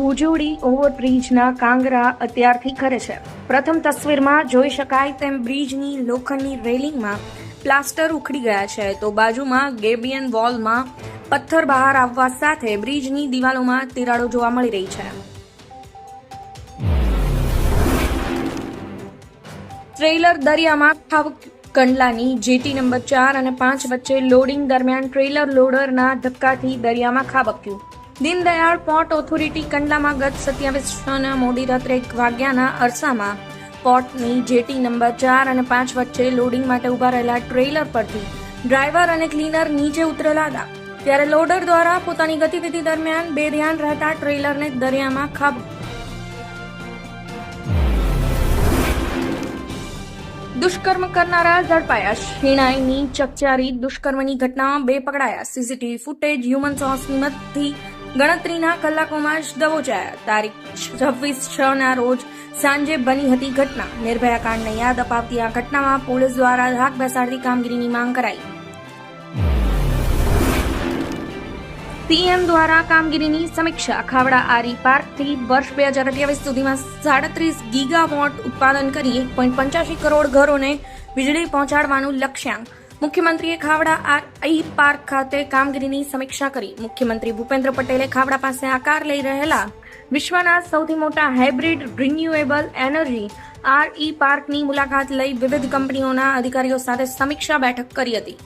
ભુજોડી ઓવરબ્રિજના કાંગરા અત્યારથી ખરે છે. પ્રથમ તસવીરમાં જોઈ શકાય તેમ બ્રિજની લોખંડની રેલિંગમાં પ્લાસ્ટર ઉખડી ગયા છે. તો બાજુમાં ગેબિયન વોલમાં પથ્થર બહાર આવવા સાથે બ્રિજની દિવાલોમાં તિરાડો જોવા મળી રહી છે. ટ્રેલર દરિયામાં કંડલાની જેટી નંબર ચાર અને પાંચ વચ્ચે લોડિંગ દરમિયાન ટ્રેલર લોડરના ધક્કાથી દરિયામાં ખાબક્યું. દીનદયાળ પોર્ટ ઓથોરિટી કંડલામાં ગત સત્યાવીસ છના મોડી રાત્રે એક વાગ્યાના અરસામાં પોર્ટની જેટી નંબર ચાર અને પાંચ વચ્ચે લોડિંગ માટે ઊભા રહેલા ટ્રેલર પરથી ડ્રાઈવર અને ક્લીનર નીચે ઉતરેલા હતા ત્યારે લોડર દ્વારા પોતાની ગતિવિધિ દરમિયાન બેધ્યાન રહેતા ટ્રેલરને દરિયામાં ખાબ દુષ્કર્મ કરનારા ઝડપાયા. શિણાઈની ચકચારી દુષ્કર્મની ઘટનામાં બે પકડાયા. સીસીટીવી ફૂટેજ હ્યુમન સોર્સની મદદથી ગણતરીના કલાકોમાં જ દબોચાયા. તારીખ છવ્વીસ છ ના રોજ સાંજે બની હતી ઘટના. નિર્ભયા કાંડને યાદ અપાવતી આ ઘટનામાં પોલીસ દ્વારા ધાક બેસાડતી કામગીરીની માંગ કરાઈ. પીએમ દ્વારા કામગીરીની સમીક્ષા. ખાવડા આરી પાર્કથી વર્ષ બે હજાર અઠ્યાવીસ સુધીમાં સાડત્રીસ ગીગાવોટ ઉત્પાદન કરી એક પોઈન્ટ પંચ્યાસી કરોડ ઘરોને વીજળી પહોંચાડવાનું લક્ષ્યાંક. મુખ્યમંત્રીએ ખાવડા આઈ પાર્ક ખાતે કામગીરીની સમીક્ષા કરી. મુખ્યમંત્રી ભૂપેન્દ્ર પટેલે ખાવડા પાસે આકાર લઈ રહેલા વિશ્વના સૌથી મોટા hybrid renewable energy, R E પાર્કની મુલાકાત લઈ વિવિધ કંપનીઓના અધિકારીઓ સાથે સમીક્ષા બેઠક કરી હતી.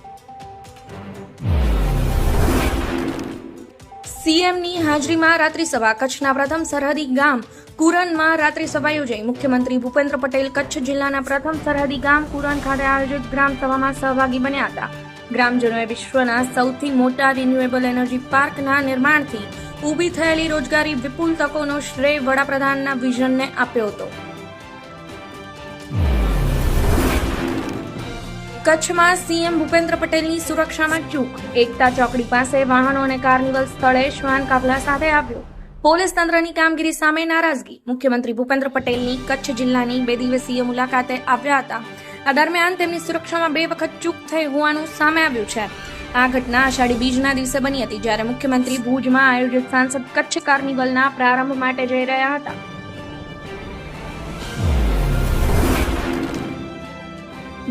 સીએમની હાજરીમાં રાત્રિ સભા, કચ્છના પ્રથમ સરહદી ગામ કુરનમાં રાત્રિ સભા યોજાઈ. મુખ્યમંત્રી ભૂપેન્દ્ર પટેલ કચ્છ જિલ્લાના પ્રથમ સરહદી ગામ કુરન ખાતે આયોજિત ગ્રામ સભામાં સહભાગી બન્યા હતા. ગ્રામજનોએ વિશ્વના સૌથી મોટા રિન્યુએબલ એનર્જી પાર્કના નિર્માણથી ઊભી થયેલી રોજગારી, વિપુલ તકોનો શ્રેય વડાપ્રધાનના વિઝનને આપ્યો હતો. કચ્છમાં સીએમ ભૂપેન્દ્ર પટેલની સુરક્ષામાં ચૂક. એકતા ચોકડી પાસે વાહનો અને કાર્નિવલ સ્થળે શ્વાન કાફલા સાથે આવ્યો. પોલીસ તંત્રની કામગીરી સામે નારાજગી. મુખ્યમંત્રી ભૂપેન્દ્ર પટેલની કચ્છ જિલ્લાની બે દિવસીય મુલાકાતે આવ્યા હતા. આ દરમિયાન તેમની સુરક્ષામાં બે વખત ચૂક થઈ હોવાનું સામે આવ્યું છે. આ ઘટના આષાઢી બીજના દિવસે બની હતી, જ્યારે મુખ્યમંત્રી ભુજમાં આયોજિત સાંસદ કચ્છ કાર્નિવલના પ્રારંભ માટે જઈ રહ્યા હતા.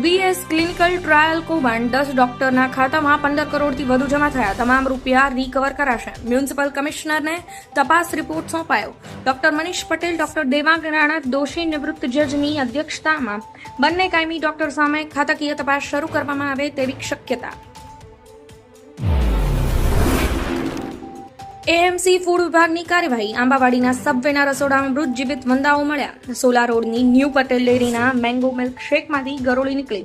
વીએસ ક્લિનિકલ ટ્રાયલ કૌભાંડ દસ ડોક્ટરના ખાતામાં પંદર કરોડથી વધુ જમા થયા. તમામ રૂપિયા રિકવર કરાશે. મ્યુનિસિપલ કમિશનરને તપાસ રિપોર્ટ સોંપાયો. ડોક્ટર મનીષ પટેલ ડોક્ટર દેવાંગ રાણા, દોષી નિવૃત્ત જજની અધ્યક્ષતામાં બંને કાયમી ડોક્ટર સામે ખાતાકીય તપાસ શરૂ કરવામાં આવે તેવી શક્યતા. એએમસી ફૂડ વિભાગની કાર્યવાહી. આંબાવાડીના સબવેના રસોડામાં મૃત જીવિત વંદાઓ મળ્યા. સોલા રોડની ન્યૂ પટેલ ડેરીના મેંગો મિલ્ક શેકમાંથી ગરોળી નીકળી.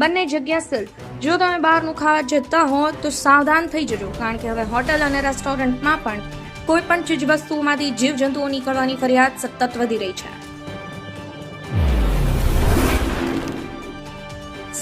બંને જગ્યા સીલ. જો તમે બહારનું ખાવા જતા હો તો સાવધાન થઈ જજો, કારણ કે હવે હોટલ અને રેસ્ટોરન્ટમાં પણ કોઈ પણ ચીજવસ્તુઓમાંથી જીવજંતુઓ નીકળવાની ફરિયાદ સતત વધી રહી છે.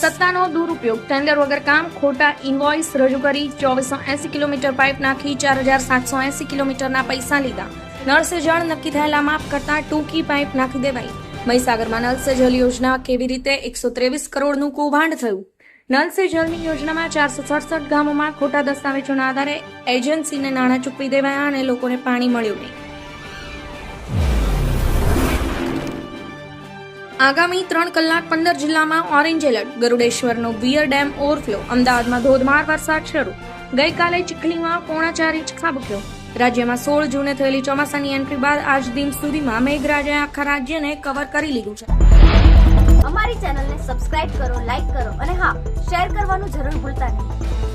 સત્તાનો દુરુપયોગ. ટેન્ડર વગર કામ ખોટા ઇન્વોઇસ રજૂ કરી ચોવીસો એસી કિલોમીટર પાઇપ નાખી ચાર હજાર સાતસો એસી કિલોમીટરના પૈસા લીધા. નળસે જળ નક્કી થયેલા માપ કરતા ટૂંકી પાઇપ નાખી દેવાઈ. મહીસાગરમાં નલ સે યોજના કેવી રીતે એકસો ત્રેવીસ કરોડનું કૌભાંડ થયું? નલ સે જલની યોજનામાં ચારસો સડસઠ ગામોમાં ખોટા દસ્તાવેજોના આધારે એજન્સીને નાણાં ચૂકવી દેવાયા અને લોકોને પાણી મળ્યું નહીં. આગામી ત્રણ કલાક પંદર જિલ્લામાં ઓરેન્જ એલર્ટ, ગરુડેશ્વરનો વિયર ડેમ ઓવરફ્લો, અમદાવાદમાં ધોધમાર વરસાદ શરૂ. ગઈકાલે ચીખલીમાં પોણા ચાર ઇંચ ખાબક્યો રાજ્યમાં સોળ જૂને થયેલી ચોમાસાની એન્ટ્રી બાદ આજ દિન સુધીમાં મેઘરાજાએ આખા રાજ્યને કવર કરી લીધું છે. અમારી ચેનલને સબસ્ક્રાઇબ કરો લાઇક કરો અને હા શેર કરવાનું જરૂર ભૂલતા નહીં.